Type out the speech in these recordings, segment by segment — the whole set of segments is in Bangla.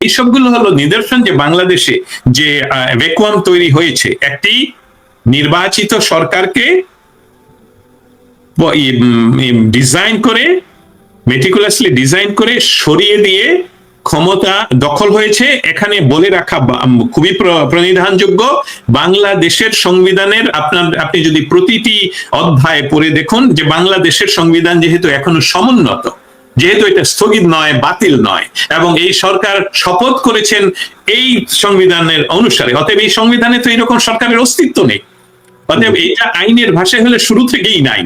এই সবগুলো হলো নিদর্শন যে বাংলাদেশে যে ভ্যাকুয়াম তৈরি হয়েছে। একটি নির্বাচিত সরকারকে ডিজাইন করে মেটিকুলাসলি ডিজাইন করে সরিয়ে দিয়ে ক্ষমতা দখল হয়েছে। এখানে বলে রাখা খুবই প্র- প্রণিধানযোগ্য। বাংলাদেশের সংবিধানের আপনার, আপনি যদি প্রতিটি অধ্যায় পড়ে দেখুন যে বাংলাদেশের সংবিধান যেহেতু এখনও সমুন্নত যেহেতু এটা স্থগিত নয়, বাতিল নয়, এবং এই সরকার শপথ করেছেন এই সংবিধানের অনুসারে। অতএব এই সংবিধানে তো এরকম সরকারের অস্তিত্ব নেই। অতএব এটা আইনের ভাষায় হলে শুরু থেকেই নাই।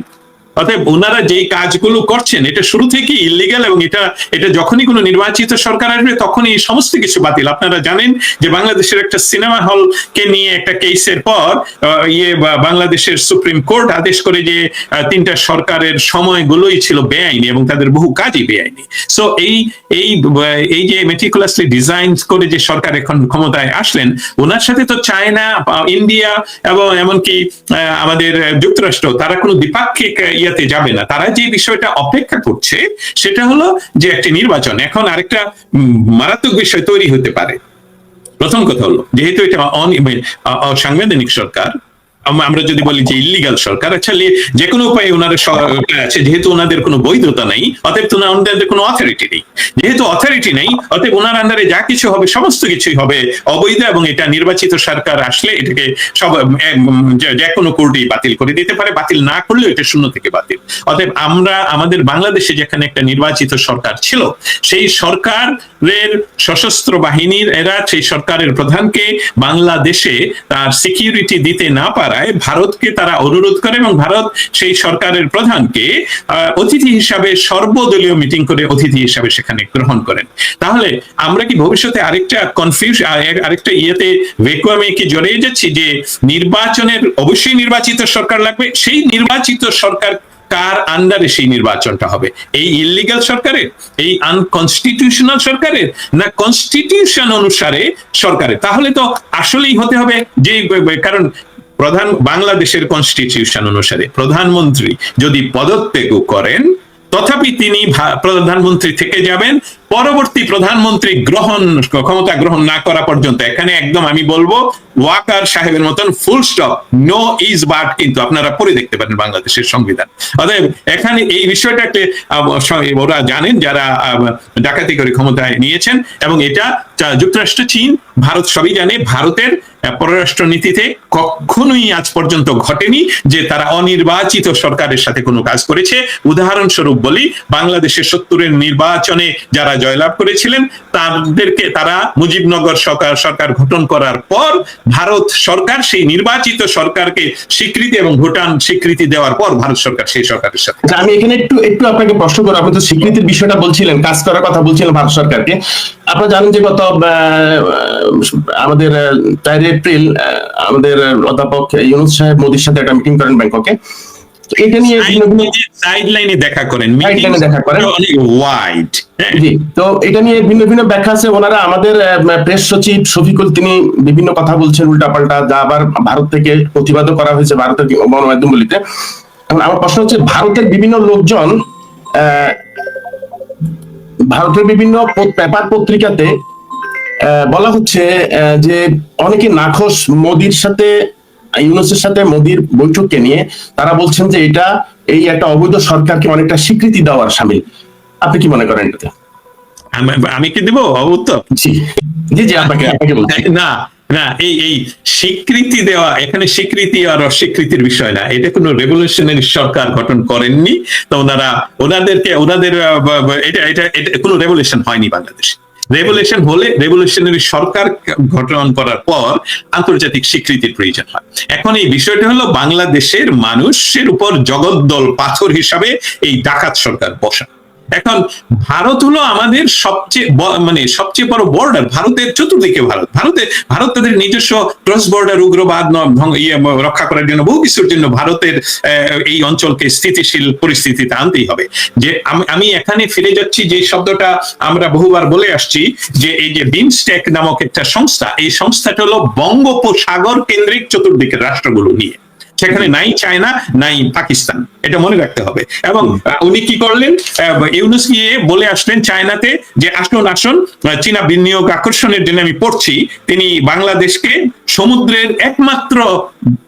অতএব ওনারা যেই কাজগুলো করছেন, এটা শুরু থেকে ইলিগাল এবং এটা এটা যখনই কোনো নির্বাচিত সরকার আসবে, তখনই এই সমস্ত কিছু বাতিল। আপনারা জানেন যে বাংলাদেশের একটা সিনেমা হল কে নিয়ে একটা কেসের পর ইয়ে বাংলাদেশের সুপ্রিম কোর্ট আদেশ করে যে তিনটা সরকারের সময়গুলোই ছিল বেআইনি এবং তাদের বহু কাজই বেআইনি। সো এই এই এই যে মেটিকুলাসলি ডিজাইন করে যে সরকার এখন ক্ষমতায় আসলেন, ওনার সাথে তো চায়না ইন্ডিয়া এবং এমনকি আমাদের যুক্তরাষ্ট্র, তারা কোনো দ্বিপাক্ষিক ইয়াতে যাবে না। তারা যে বিষয়টা অপেক্ষা করছে, সেটা হলো যে একটি নির্বাচন। এখন আরেকটা মারাত্মক বিষয় তৈরি হতে পারে। প্রথম কথা হলো, যেহেতু এটা আ- সাংবিধানিক সরকার আমরা যদি বলি যে ইলিগাল সরকার অ্যাকচুয়ালি যে কোনো উপায়ে সরকার আছে, যেহেতু ওনাদের কোনো বৈধতা নেই, অতএব তো ওনাদের কোনো অথরিটি নেই। যেহেতু অথরিটি নেই, অতএব ওনার আন্ডারে যা কিছু হবে, সমস্ত কিছুই হবে অবৈধ এবং এটা নির্বাচিত সরকার আসলে এটাকে সব যে- কোনো কোর্টেই বাতিল করে দিতে পারে। বাতিল না করলেও এটা শূন্য থেকে বাতিল। অতএব আমরা, আমাদের বাংলাদেশে যেখানে একটা নির্বাচিত সরকার ছিল, সেই সরকারের সশস্ত্র বাহিনীর এরা, সেই সরকারের প্রধানকে বাংলাদেশে তার সিকিউরিটি দিতে না পারায় ভারতকে তারা অনুরোধ করে এবং ভারত সেই সরকারের প্রধানকে অতিথি হিসাবে সর্বদলীয় মিটিং করে অতিথি হিসাবে সেখানে গ্রহণ করেন। তাহলে আমরা কি ভবিষ্যতে আরেকটা কনফিউজ আরেকটা ইয়েতে ভেকুয়ামে কি জড়িয়ে যাচ্ছি যে নির্বাচনের অবশ্যই নির্বাচিত সরকার লাগবে, সেই নির্বাচিত সরকার কার আন্ডারে সেই নির্বাচনটা হবে? এই ইলিগাল সরকারের, এই আনকনস্টিটিউশনাল সরকারের, না কনস্টিটিউশন অনুসারে সরকারের? তাহলে তো আসলেই হতে হবে যে, কারণ প্রধান বাংলাদেশের কনস্টিটিউশন অনুসারে প্রধানমন্ত্রী যদি পদত্যাগ করেন তথাপি তিনি প্রধানমন্ত্রী থেকে যাবেন। পরবর্তী প্রধানমন্ত্রী গ্রহণ, ক্ষমতা গ্রহণ না করা পর্যন্ত, এখানে একদম আমি বলব, ওয়াকার সাহেবের মতন full stop no is but কিন্তু আপনারা পড়ে দেখতে পারেন বাংলাদেশের সংবিধান। অতএব এখানে এই বিষয়টাকে ওরা জানেন যারা ডাকাতি করে ক্ষমতায় নিয়েছেন এবং এটা যুক্তরাষ্ট্র, চীন, ভারত সবই জানে, ভারতের পররাষ্ট্র নীতিতে কখনোই আজ পর্যন্ত ঘটেনি যে তারা অনির্বাচিত সরকারের সাথে কোনো কাজ করেছে। উদাহরণস্বরূপ বলি, বাংলাদেশের সত্তরের নির্বাচনে যারা জয়লাভ করেছিলেন। তাদেরকে তারা মুজিবনগর সরকার সরকার গঠন করার পর ভারত সরকার সেই নির্বাচিত সরকারকে স্বীকৃতি এবং ভুটান স্বীকৃতি দেওয়ার পর ভারত সরকার সেই সরকারের সাথে। আচ্ছা, আমি এখানে একটু একটু আপনাকে প্রশ্ন করব আপনি তো স্বীকৃতির বিষয়টা বলছিলেন কাজ করার কথা বলছিলেন ভারত সরকারকে। আপনারা জানেন যে গত আমাদের চার এপ্রিল আমাদের অধ্যাপক ইউনুস সাহেব মোদির সাথে একটা মিটিং করেন ব্যাংককে। তো এটা নিয়ে দেখা করেন। দেখা করেন। অনেক ওয়াইড জি তো এটা নিয়ে ভিন্ন ভিন্ন ব্যাখ্যা আছে। ওনারা আমাদের প্রেস সচিব শফিকুল তিনি বিভিন্ন কথা বলছেন উল্টাপাল্টা যা আবার ভারত থেকে প্রতিবাদও করা হয়েছে ভারতের গণমাধ্যমগুলিতে। আমার প্রশ্ন হচ্ছে ভারতের বিভিন্ন লোকজন আহ, ভারতের বিভিন্ন পেপার পত্রিকাতে বলা হচ্ছে আহ, যে অনেকে নাখোশ মোদির সাথে ইউনুসের সাথে মোদির বৈঠককে নিয়ে তারা বলছেন যে এটা এই একটা অবৈধ সরকারকে অনেকটা স্বীকৃতি দেওয়ার সামিল। আপনি কি মনে করেন এটাতে? আমি- কি দেবো? উত্তর জি। জি জি আপনাকে আপনাকে বলছি। না না এই এই স্বীকৃতি দেওয়া এখানে স্বীকৃতি আর অস্বীকৃতির বিষয় না। এটা কোনো রেভলিউশনারি সরকার গঠন করেননি। তো ওনারা ওনাদেরকে ওনাদের এটা এটা এটা কোনো রেভলিউশন হয়নি বাংলাদেশে। রেভলিউশন হলে রেভলিউশনারি সরকার গঠন করার পর আন্তর্জাতিক স্বীকৃতির প্রয়োজন হয়। এখন এই বিষয়টি হলো বাংলাদেশের মানুষের উপর জগদ্দল পাথর হিসাবে এই ডাকাত সরকার বসা এখন ভারত হলো আমাদের সবচেয়ে মানে সবচেয়ে বড় বর্ডার ভারতের চতুর্দিকে ভারত। ভারতে ভারত তাদের নিজস্ব ক্রস বর্ডার উগ্রবাদ ইয়ে রক্ষা করার জন্য বহু কিছুর জন্য ভারতের এই অঞ্চলকে স্থিতিশীল পরিস্থিতিতে আনতেই হবে। যে আমি- এখানে ফিরে যাচ্ছি, যে শব্দটা আমরা বহুবার বলে আসছি, যে এই যে বিমস্টেক নামক একটা সংস্থা, এই সংস্থাটা হলো বঙ্গোপসাগর কেন্দ্রিক চতুর্দিকের রাষ্ট্রগুলো নিয়ে। সেখানে নাই চায়না, নাই পাকিস্তান। এটা মনে রাখতে হবে। এবং উনি কি করলেন? ইউনুস গিয়ে বলে আসলেন চায়নাতে যে, আসুন আসুন চীনা বিনিয়োগ আকর্ষণের জন্য আমি পড়ছি। তিনি বাংলাদেশকে সমুদ্রের একমাত্র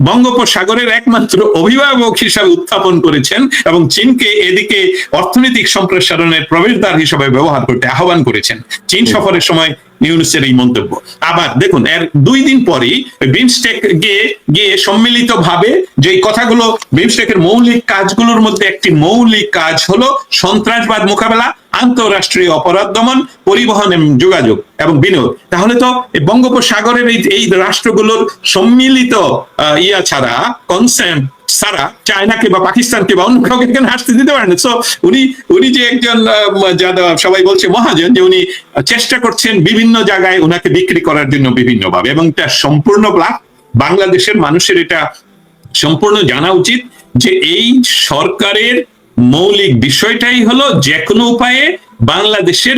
বঙ্গোপসাগরের একমাত্র অভিভাবক হিসাবে উত্থাপন করেছেন এবং চীনকে এদিকে অর্থনৈতিক সম্প্রসারণের প্রবেশদ্বার হিসেবে ব্যবহার করতে আহ্বান করেছেন। চীন সফরের সময় ইউনুসের এই মন্তব্য। আবার দেখুন, এর দুই দিন পরেই বিমস্টেক গিয়ে গিয়ে সম্মিলিত ভাবে যে কথাগুলো, বিমস্টেকের মৌলিক কাজগুলোর মধ্যে একটি মৌলিক কাজ হলো সন্ত্রাসবাদ মোকাবেলা আন্তঃরাষ্ট্রীয় অপরাধ দমন, পরিবহন যোগাযোগ এবং বিনিয়োগ তাহলে তো বঙ্গোপসাগরের এই রাষ্ট্রগুলোর সম্মিলিত ইয়া ছাড়া কনসেন্ট ছাড়া চায়নাকে বা পাকিস্তানকে বা অন্য কাউকে এখানে আসতে দিতে পারেন সো উনি উনি যে একজন সবাই বলছে মহাজন, যে উনি চেষ্টা করছেন বিভিন্ন জায়গায় ওনাকে বিক্রি করার জন্য বিভিন্ন ভাবে এবং এটা সম্পূর্ণ ব্লাক বাংলাদেশের মানুষের এটা সম্পূর্ণ জানা উচিত যে এই সরকারের মৌলিক বিষয়টাই হলো যে কোনো উপায়ে বাংলাদেশের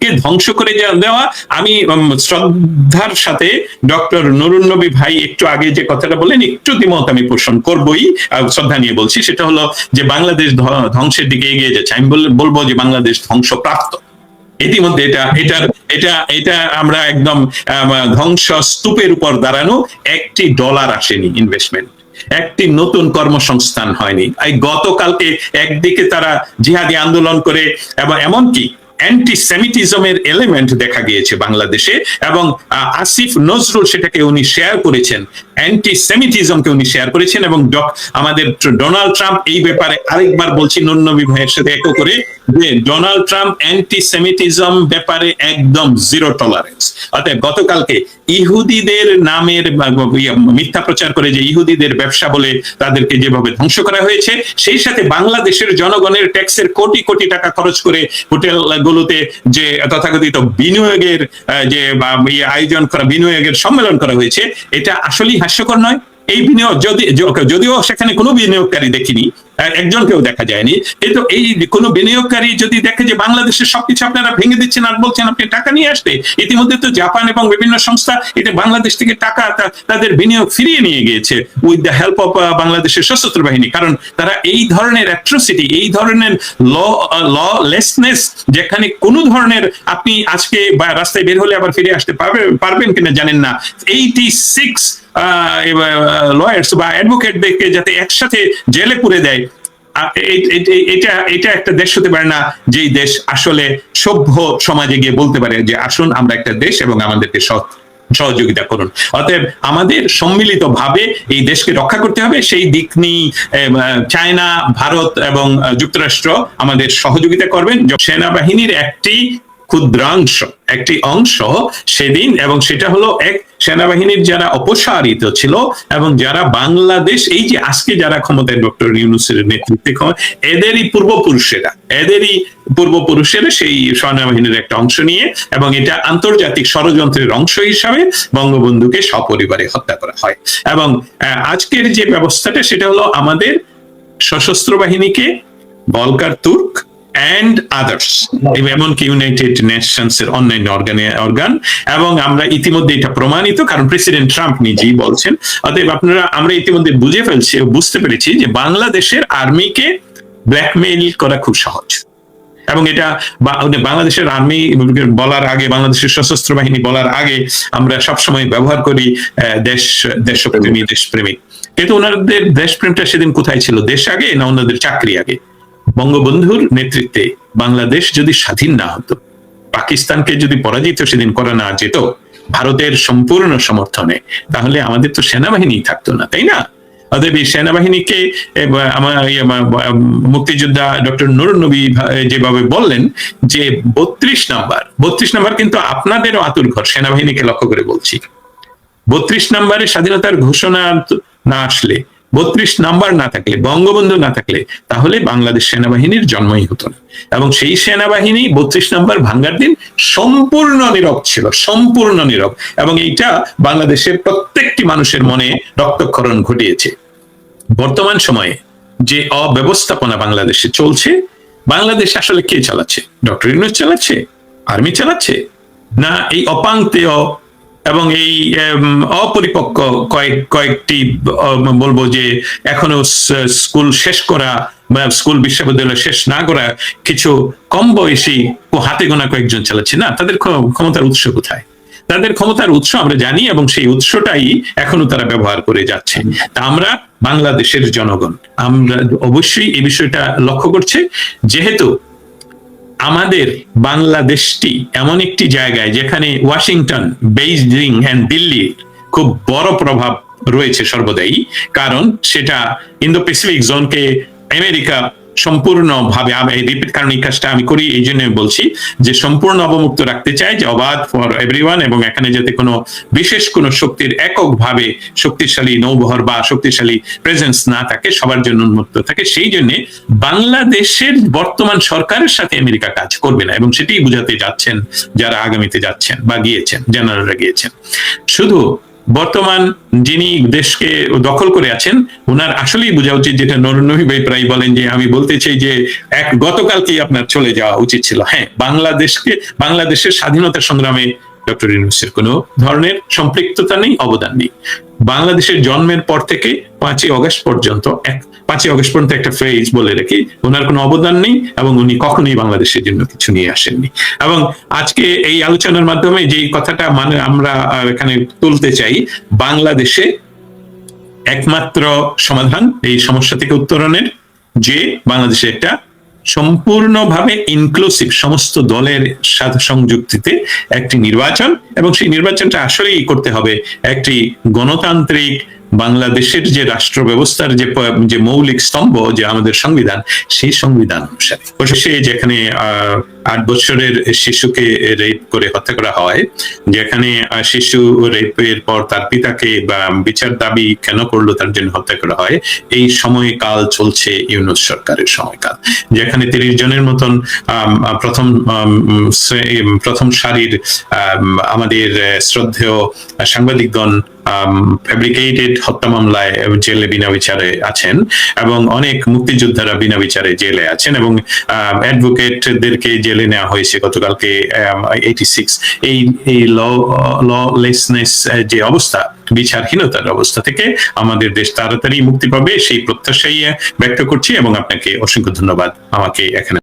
কে ধ্বংস করে দেওয়া। আমি শ্রদ্ধার সাথে ডক্টর নুরুন নবী ভাই একটু আগে যে কথাটা বললেন, একটু দ্বিমত আমি পোষণ করবই শ্রদ্ধা নিয়ে বলছি। সেটা হলো যে বাংলাদেশ ধ্বংসের দিকে এগিয়ে যাচ্ছে। আমি বল- বলব যে বাংলাদেশ ধ্বংসপ্রাপ্ত। ইতিমধ্যে এটা এটা এটা এটা আমরা একদম ধ্বংস স্তূপের উপর দাঁড়ানো একটি ডলার আসেনি ইনভেস্টমেন্ট একটি নতুন কর্মসংস্থান হয়নি। এই গতকালকে একদিকে তারা জিহাদি আন্দোলন করে এবং এমনকি অ্যান্টি সেমিটিজমের এলিমেন্ট দেখা গিয়েছে বাংলাদেশে এবং আসিফ নজরুল সেটাকে উনি শেয়ার করেছেন। অ্যান্টি সেমিটিজমকে উনি শেয়ার করেছেন এবং আমাদের ডোনাল্ড ট্রাম্প এই ব্যাপারে আরেকবার বলছি নুন্নবী ভাইয়ের সাথে একো করে যে ডোনাল্ড ট্রাম্প অ্যান্টি সেমিটিজম ব্যাপারে একদম জিরো টলারেন্স অর্থাৎ গতকালকে ইহুদিদের নামের ইয়ে, মিথ্যা প্রচার করে যে ইহুদিদের ব্যবসা বলে তাদেরকে যেভাবে ধ্বংস করা হয়েছে সেই সাথে বাংলাদেশের জনগণের ট্যাক্সের কোটি কোটি টাকা খরচ করে হোটেল গুলোতে যে তথাকথিত বিনিয়োগের যে ইয়ে আয়োজন করা বিনিয়োগের সম্মেলন করা হয়েছে এটা আসলেই হাস্যকর নয়। এই বিনিয়োগ যদি যদিও সেখানে কোনো বিনিয়োগকারী দেখিনি একজনকেও দেখা যায়নি। কিন্তু এই কোনো বিনিয়োগকারী যদি দেখে যে বাংলাদেশের সবকিছু আপনারা ভেঙে দিচ্ছেন আর বলছেন আপনি টাকা নিয়ে আসতে, ইতিমধ্যে তো জাপান এবং বিভিন্ন সংস্থা এটা বাংলাদেশ থেকে টাকা তাদের বিনিয়োগ ফিরিয়ে নিয়ে গিয়েছে উইথ দ্য হেল্প অফ বাংলাদেশের সশস্ত্র বাহিনী। কারণ তারা এই ধরনের অ্যাট্রোসিটি এই ধরনের ল ল লেসনেস যেখানে কোনো ধরনের আপনি আজকে রাস্তায় বের হলে আবার ফিরে আসতে পারবে, পারবেন কিনা জানেন না। এইটি সিক্স লয়ার্স বা অ্যাডভোকেটদেরকে যাতে একসাথে জেলে পুরে দেয়। এটা এটা একটা দেশ হতে পারে না, যেই দেশ আসলে সভ্য সমাজে গিয়ে বলতে পারে যে, আসুন আমরা একটা দেশ এবং আমাদেরকে সৎ, সহযোগিতা করুন। অতএব আমাদের সম্মিলিত ভাবে এই দেশকে রক্ষা করতে হবে। সেই দিক নিয়ে চায়না, ভারত এবং যুক্তরাষ্ট্র আমাদের সহযোগিতা করবেন। সেনাবাহিনীর একটি ক্ষুদ্রাংশ। একটি অংশ সেদিন এবং সেটা হলো এক সেনাবাহিনীর যারা অপসারিত ছিল এবং যারা বাংলাদেশ, এই যে আজকে যারা ক্ষমতায় ডক্টর ইউনুসের নেতৃত্বে এদেরই পূর্বপুরুষেরা এদেরই পূর্বপুরুষেরা সেই সেনাবাহিনীর একটা অংশ নিয়ে এবং এটা আন্তর্জাতিক ষড়যন্ত্রের অংশ হিসাবে বঙ্গবন্ধুকে সপরিবারে হত্যা করা হয়। এবং আজকের যে ব্যবস্থাটা সেটা হলো আমাদের সশস্ত্র বাহিনীকে, বলকার তুর্ক অ্যান্ড আদার্স এমনকি ইউনাইটেড নেশনস এর অন্যান্য অর্গানে অর্গান এবং আমরা ইতিমধ্যে এটা প্রমাণিত কারণ প্রেসিডেন্ট ট্রাম্প নিজেই বলছেন। অতএব আপনারা আমরা ইতিমধ্যে বুঝে ফেলছি বুঝতে পেরেছি যে বাংলাদেশের আর্মিকে ব্ল্যাকমেইল করা খুব সহজ। এবং এটা বা- বাংলাদেশের আর্মি বলার আগে বাংলাদেশের সশস্ত্র বাহিনী বলার আগে আমরা সবসময় ব্যবহার করি দেশ দেশপ্রেমী দেশপ্রেমিক কিন্তু ওনাদের দেশপ্রেমটা সেদিন কোথায় ছিল? দেশ আগে না ওনাদের চাকরি আগে? বঙ্গবন্ধুর নেতৃত্বে বাংলাদেশ যদি স্বাধীন না হতো পাকিস্তানকে যদি পরাজিত সেদিন করা না যেত ভারতের সম্পূর্ণ সমর্থনে তাহলে আমাদের তো সেনাবাহিনী থাকতো না তাই না? অতএব এই সেনাবাহিনীকে ইয়ে, মুক্তিযোদ্ধা ডক্টর নুরুন নবী যেভাবে বললেন যে বত্রিশ নাম্বার বত্রিশ নাম্বার কিন্তু আপনাদেরও আতুর ঘর সেনাবাহিনীকে লক্ষ্য করে বলছি। বত্রিশ নাম্বারে স্বাধীনতার ঘোষণা না আসলে বত্রিশ নাম্বার না থাকলে, বঙ্গবন্ধু না থাকলে, তাহলে বাংলাদেশ সেনাবাহিনীর জন্মই হতো না। এবং সেই সেনাবাহিনী বত্রিশ নাম্বার ভাঙ্গার দিন সম্পূর্ণ নীরব ছিল, সম্পূর্ণ নীরব। এবং এইটা বাংলাদেশের প্রত্যেকটি মানুষের মনে রক্তক্ষরণ ঘটিয়েছে। বর্তমান সময়ে যে অব্যবস্থাপনা বাংলাদেশে চলছে, বাংলাদেশ আসলে কে চালাচ্ছে? ডক্টর ইউনুস চালাচ্ছে? আর্মি চালাচ্ছে? না এই অপাঙ্ক্তেয় এবং এই অপরিপক্ক কয়েক, কয়েকটি বলব যে এখনও স্কুল শেষ করা বা স্কুল বিশ্ববিদ্যালয় শেষ না করা কিছু কম বয়সী হাতে গোনা কয়েকজন চালাচ্ছে। না, তাদের ক্ষ- ক্ষমতার উৎস কোথায়? তাদের ক্ষমতার উৎস আমরা জানি এবং সেই উৎসটাই এখনও তারা ব্যবহার করে যাচ্ছে। তা আমরা বাংলাদেশের জনগণ, আমরা অবশ্যই এই বিষয়টা লক্ষ্য করছে। যেহেতু আমাদের বাংলাদেশটি এমন একটি জায়গায় যেখানে ওয়াশিংটন, বেইজিং অ্যান্ড দিল্লির খুব বড় প্রভাব রয়েছে সর্বদাই। কারণ সেটা ইন্দো প্যাসিফিক জোনকে আমেরিকা সম্পূর্ণভাবে আমি রিপিট কারণ এই কাজটা আমি করি, এই জন্য বলছি যে সম্পূর্ণ অবমুক্ত রাখতে চাই যে অবাধ ফর এভরিওয়ান এবং এখানে যাতে কোনো বিশেষ কোনো শক্তির এককভাবে শক্তিশালী নৌবহর বা শক্তিশালী প্রেজেন্স না থাকে, সবার জন্য উন্মুক্ত থাকে। সেই জন্য বাংলাদেশের বর্তমান সরকারের সাথে আমেরিকা কাজ করবে না এবং সেটাই বুঝাতে যাচ্ছেন, যারা আগামীতে যাচ্ছেন বা গিয়েছেন জেনারেলরা গিয়েছেন। শুধু বর্তমান যিনি দেশকে দখল করে আছেন ওনার আসলেই বোঝা উচিত যেটা নরেন্দ্র ভাই প্রায় বলেন যে, আমি বলতে চাই যে, এক গতকালকেই আপনার চলে যাওয়া উচিত ছিল। হ্যাঁ বাংলাদেশকে, বাংলাদেশের স্বাধীনতা সংগ্রামে ডক্টর ইউনুসের কোনো ধরনের সম্পৃক্ততা নেই, অবদান নেই। বাংলাদেশের জন্মের পর থেকে পাঁচই অগস্ট পর্যন্ত এক, পাঁচই অগস্ট পর্যন্ত একটা ফ্রেজ বলে রাখি, ওনার কোনো অবদান নেই এবং উনি কখনোই বাংলাদেশের জন্য কিছু নিয়ে আসেননি। এবং আজকে এই আলোচনার মাধ্যমে যে কথাটা মানে আমরা এখানে তুলতে চাই, বাংলাদেশে একমাত্র সমাধান এই সমস্যা থেকে উত্তরণের যে বাংলাদেশে একটা সম্পূর্ণভাবে ইনক্লুসিভ সমস্ত দলের সাথে সংযুক্তিতে একটি নির্বাচন এবং সেই নির্বাচনটা আসলেই করতে হবে একটি গণতান্ত্রিক বাংলাদেশের যে রাষ্ট্র ব্যবস্থার যে যে মৌলিক স্তম্ভ যে আমাদের সংবিধান সেই সংবিধান অনুসারে। অবশেষে যেখানে আহ, আট বছরের শিশুকে রেপ করে হত্যা করা হয় যেখানে শিশু রেপের পর তার পিতাকে বা বিচার দাবি কেন করল তার জন্য হত্যা করা হয় এই সময়কাল চলছে ইউনুস সরকারের সময়কাল যেখানে তিরিশ জনের মতন প্রথম প্রথম সারির আম, আমাদের শ্রদ্ধেয় সাংবাদিকগণ ফ্যাব্রিকেটেড হত্যা মামলায় জেলে বিনা বিচারে আছেন এবং অনেক মুক্তিযোদ্ধারা বিনা বিচারে জেলে আছেন এবং অ্যাডভোকেটদেরকে জেলে নেওয়া হয়েছে গতকালকে এইটি সিক্স এই এই ল ললেসনেস যে অবস্থা, বিচারহীনতার অবস্থা থেকে আমাদের দেশ তাড়াতাড়ি মুক্তি পাবে, সেই প্রত্যাশাই ব্যক্ত করছি এবং আপনাকে অসংখ্য ধন্যবাদ আমাকে এখানে